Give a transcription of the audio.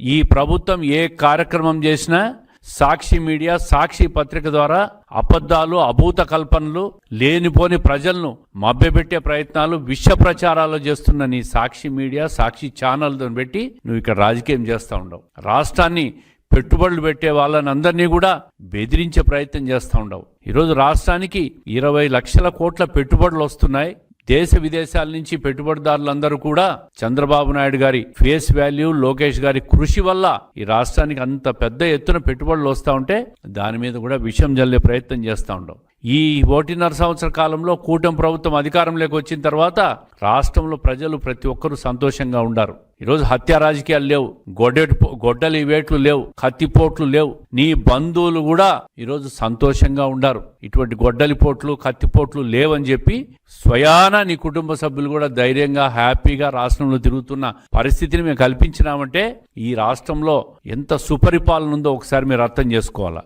ఈ ప్రభుత్వం ఏ కార్యక్రమం చేసినా సాక్షి మీడియా సాక్షి పత్రిక ద్వారా అబద్ధాలు అభూత కల్పనలు లేనిపోని ప్రజలను మభ్యపెట్టే ప్రయత్నాలు విష ప్రచారాలు చేస్తున్న నీ సాక్షి మీడియా సాక్షి ఛానల్తో పెట్టి నువ్వు ఇక్కడ రాజకీయం చేస్తూ ఉండవు. రాష్ట్రాన్ని పెట్టుబడులు పెట్టే వాళ్ళని అందరినీ కూడా బెదిరించే ప్రయత్నం చేస్తూ ఉండవు. ఈరోజు రాష్ట్రానికి ఇరవై లక్షల కోట్ల పెట్టుబడులు వస్తున్నాయి. దేశ విదేశాల నుంచి పెట్టుబడిదారులందరూ కూడా చంద్రబాబు నాయుడు గారి ఫేస్ వాల్యూ లోకేష్ గారి కృషి వల్ల ఈ రాష్ట్రానికి అంత పెద్ద ఎత్తున పెట్టుబడులు వస్తూ ఉంటే దాని మీద కూడా విషయం జల్లే ప్రయత్నం చేస్తూ ఉండవు ఈ ఒకటిన్నర సంవత్సర కాలంలో కూటమి ప్రభుత్వం అధికారంలోకి వచ్చిన తర్వాత రాష్ట్రంలో ప్రజలు ప్రతి ఒక్కరూ సంతోషంగా ఉండారు. ఈరోజు హత్య రాజకీయాలు లేవు. గొడ్డెటి గొడ్డలి వేట్లు లేవు. కత్తిపోట్లు లేవు. నీ బంధువులు కూడా ఈరోజు సంతోషంగా ఉండారు. ఇటువంటి గొడ్డలి పోట్లు కత్తిపోట్లు లేవని చెప్పి స్వయాన నీ కుటుంబ సభ్యులు కూడా ధైర్యంగా హ్యాపీగా రాష్ట్రంలో తిరుగుతున్న పరిస్థితిని మేము కల్పించినామంటే ఈ రాష్ట్రంలో ఎంత సుపరిపాలన ఉందో ఒకసారి మీరు అర్థం చేసుకోవాలా?